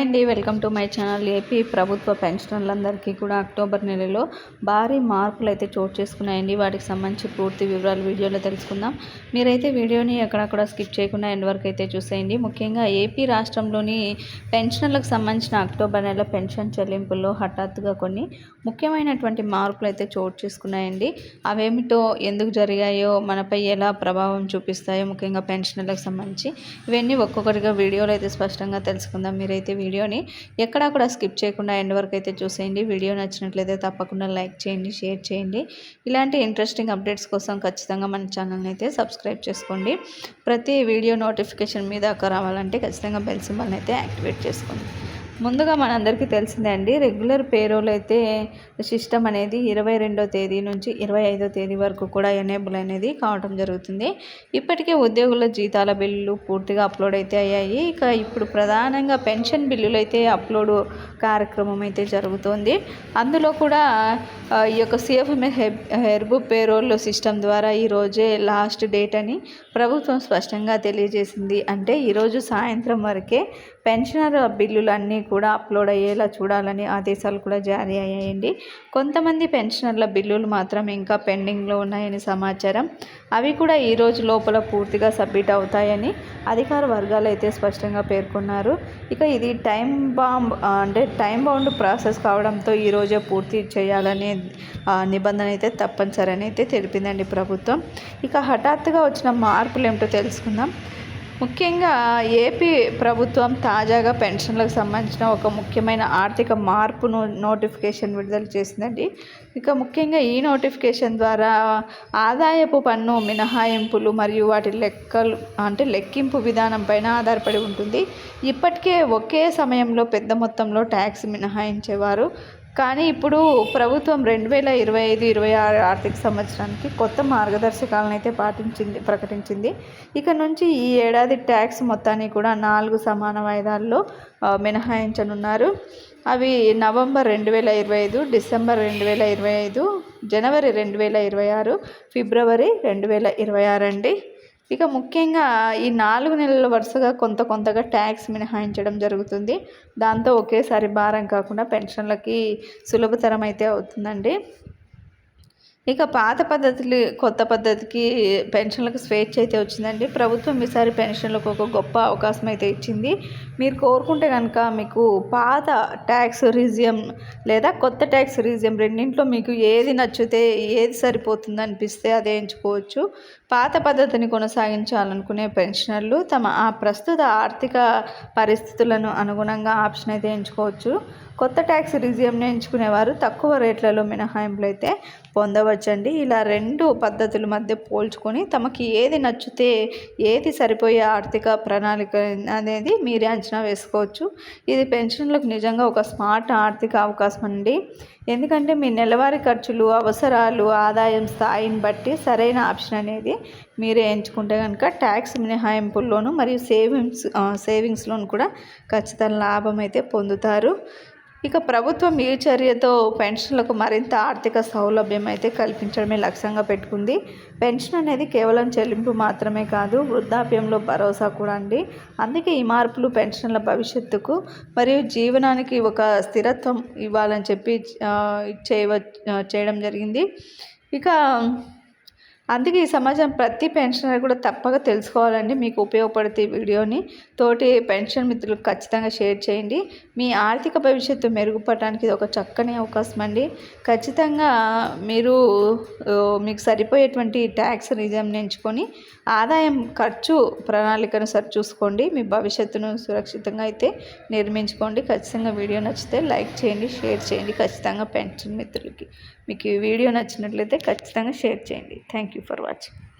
అండి welcome to my channel. AP ప్రభుత్వ పెన్షనర్లందరికీ కూడా అక్టోబర్ నెలలో భారీ మార్పులు అయితే చోటు చేసుకున్నాయండి. వాటికి సంబంధించి పూర్తి వివరాలు వీడియోలో తెలుసుకుందాం. మీరైతే వీడియోని ఎక్కడక్కడ స్కిప్ చేయకుండా ఎండ్ వరకు అయితే చూసేయండి. ముఖ్యంగా ఏపీ రాష్ట్రంలోని పెన్షనర్లకు సంబంధించిన అక్టోబర్ నెల పెన్షన్ చెల్లింపుల్లో హఠాత్తుగా కొన్ని ముఖ్యమైనటువంటి మార్పులు అయితే చోటు చేసుకున్నాయండి. అవేమిటో ఎందుకు జరిగాయో మనపై ఎలా ప్రభావం చూపిస్తాయో ముఖ్యంగా పెన్షనర్లకు సంబంధించి ఇవన్నీ ఒక్కొక్కటిగా వీడియోలో అయితే స్పష్టంగా తెలుసుకుందాం. మీరైతే వీడియోని ఎక్కడా కూడా స్కిప్ చేయకుండా ఎండ్ వరకు అయితే చూసేయండి. వీడియో నచ్చినట్లయితే తప్పకుండా లైక్ చేయండి షేర్ చేయండి. ఇలాంటి ఇంట్రెస్టింగ్ అప్డేట్స్ కోసం ఖచ్చితంగా మన ఛానల్ని అయితే సబ్స్క్రైబ్ చేసుకోండి. ప్రతి వీడియో నోటిఫికేషన్ మీద రావాలంటే ఖచ్చితంగా బెల్ సింబల్ని అయితే యాక్టివేట్ చేసుకోండి. ముందుగా మనందరికీ తెలిసిందే అండి రెగ్యులర్ పేరోల్ అయితే సిస్టమ్ అనేది ఇరవై రెండో తేదీ నుంచి ఇరవై ఐదో తేదీ వరకు కూడా ఎనేబుల్ అనేది కావటం జరుగుతుంది. ఇప్పటికే ఉద్యోగుల జీతాల బిల్లులు పూర్తిగా అప్లోడ్ అయితే అయ్యాయి. ఇక ఇప్పుడు ప్రధానంగా పెన్షన్ బిల్లులు అయితే అప్లోడ్ కార్యక్రమం అయితే జరుగుతుంది. అందులో కూడా ఈ యొక్క సిఎఫ్ఎంఏ హెర్బు పేరోల్ సిస్టమ్ ద్వారా ఈరోజే లాస్ట్ డేట్ అని ప్రభుత్వం స్పష్టంగా తెలియజేసింది. అంటే ఈరోజు సాయంత్రం వరకే పెన్షనర్ బిల్లులు అన్నీ కూడా అప్లోడ్ అయ్యేలా చూడాలని ఆదేశాలు కూడా జారీ అయ్యాయండి. కొంతమంది పెన్షనర్ల బిల్లులు మాత్రం ఇంకా పెండింగ్లో ఉన్నాయని సమాచారం. అవి కూడా ఈ రోజు లోపల పూర్తిగా సబ్మిట్ అవుతాయని అధికార వర్గాలు అయితే స్పష్టంగా పేర్కొన్నారు. ఇక ఇది టైం బాంబ్ అంటే టైం బౌండ్ ప్రాసెస్ కావడంతో ఈరోజే పూర్తి చేయాలనే నిబంధన అయితే తప్పనిసరి అని అయితే తెలిపిందండి ప్రభుత్వం. ఇక హఠాత్తుగా వచ్చిన మార్పులు ఏమిటో తెలుసుకుందాం. ముఖ్యంగా ఏపీ ప్రభుత్వం తాజాగా పెన్షన్లకు సంబంధించిన ఒక ముఖ్యమైన ఆర్థిక మార్పును నోటిఫికేషన్ విడుదల చేసిందండి. ఇక ముఖ్యంగా ఈ నోటిఫికేషన్ ద్వారా ఆదాయపు పన్ను మినహాయింపులు మరియు వాటి లెక్కలు అంటే లెక్కింపు విధానం పైన ఆధారపడి ఉంటుంది. ఇప్పటికే ఒకే సమయంలో పెద్ద మొత్తంలో ట్యాక్స్ మినహాయించేవారు కానీ ఇప్పుడు ప్రభుత్వం రెండు వేల ఇరవై ఐదు ఇరవై ఆరు ఆర్థిక సంవత్సరానికి కొత్త మార్గదర్శకాలను అయితే పాటించింది ప్రకటించింది. ఇక నుంచి ఈ ఏడాది ట్యాక్స్ మొత్తాన్ని కూడా నాలుగు సమాన వాయిదాల్లో మినహాయించనున్నారు. అవి నవంబర్ రెండు వేల ఇరవై ఐదు డిసెంబర్ రెండు వేల ఇరవై ఐదు జనవరి రెండు వేల ఇరవై ఆరు ఫిబ్రవరి రెండు వేల ఇరవై ఆరు అండి. ఇక ముఖ్యంగా ఈ నాలుగు నెలల వరుసగా కొంత కొంతగా ట్యాక్స్ మినహాయించడం జరుగుతుంది. దాంతో ఒకేసారి భారం కాకుండా పెన్షన్లకి సులభతరం అయితే అవుతుందండి. ఇక పాత పద్ధతులు కొత్త పద్ధతికి పెన్షన్లకు స్వేచ్ఛ అయితే వచ్చిందండి. ప్రభుత్వం ఈసారి పెన్షన్లకు ఒక గొప్ప అవకాశం అయితే ఇచ్చింది. మీరు కోరుకుంటే కనుక మీకు పాత ట్యాక్స్ రీజియం లేదా కొత్త ట్యాక్స్ రీజియం రెండింట్లో మీకు ఏది నచ్చితే ఏది సరిపోతుంది అనిపిస్తే అదే ఎంచుకోవచ్చు. పాత పద్ధతిని కొనసాగించాలనుకునే పెన్షనర్లు తమ ఆ ప్రస్తుత ఆర్థిక పరిస్థితులను అనుగుణంగా ఆప్షన్ అయితే ఎంచుకోవచ్చు. కొత్త ట్యాక్స్ రిజ్యూమ్ని ఎంచుకునేవారు తక్కువ రేట్లలో మినహాయింపులు అయితే పొందవచ్చండి. ఇలా రెండు పద్ధతుల మధ్య పోల్చుకొని తమకి ఏది నచ్చితే ఏది సరిపోయే ఆర్థిక ప్రణాళిక అనేది మీరే అంచనా వేసుకోవచ్చు. ఇది పెన్షన్లకు నిజంగా ఒక స్మార్ట్ ఆర్థిక అవకాశం అండి. ఎందుకంటే మీ నెలవారీ ఖర్చులు అవసరాలు ఆదాయం స్థాయిని బట్టి సరైన ఆప్షన్ అనేది మీరే ఎంచుకుంటే కనుక ట్యాక్స్ మినహాయింపుల్లోనూ మరియు సేవింగ్స్ సేవింగ్స్లోను కూడా ఖచ్చితంగా లాభం అయితే పొందుతారు. ఇక ప్రభుత్వం ఈ చర్యతో పెన్షన్లకు మరింత ఆర్థిక సౌలభ్యం అయితే కల్పించడమే లక్ష్యంగా పెట్టుకుంది. పెన్షన్ అనేది కేవలం చెల్లింపు మాత్రమే కాదు వృద్ధాప్యంలో భరోసా కూడా అండి. అందుకే ఈ మార్పులు పెన్షన్ల భవిష్యత్తుకు మరియు జీవనానికి ఒక స్థిరత్వం ఇవ్వాలని చెప్పి చేయవ చేయడం జరిగింది. ఇక అందుకే ఈ సమాజం ప్రతి పెన్షనర్ కూడా తప్పక తెలుసుకోవాలండి మీకు ఉపయోగపడితే వీడియోని. తోటి పెన్షన్ మిత్రులకు ఖచ్చితంగా షేర్ చేయండి. మీ ఆర్థిక భవిష్యత్తు మెరుగుపడటానికి ఇది ఒక చక్కని అవకాశం అండి. ఖచ్చితంగా మీరు మీకు సరిపోయేటువంటి ట్యాక్స్ రిజమ్ ఎంచుకొని ఆదాయం ఖర్చు ప్రణాళికను సరి చూసుకోండి. మీ భవిష్యత్తును సురక్షితంగా అయితే నిర్మించుకోండి. ఖచ్చితంగా వీడియో నచ్చితే లైక్ చేయండి షేర్ చేయండి. ఖచ్చితంగా పెన్షన్ మిత్రులకి మీకు ఈ వీడియో నచ్చినట్లయితే ఖచ్చితంగా షేర్ చేయండి. Thank you. you for watching.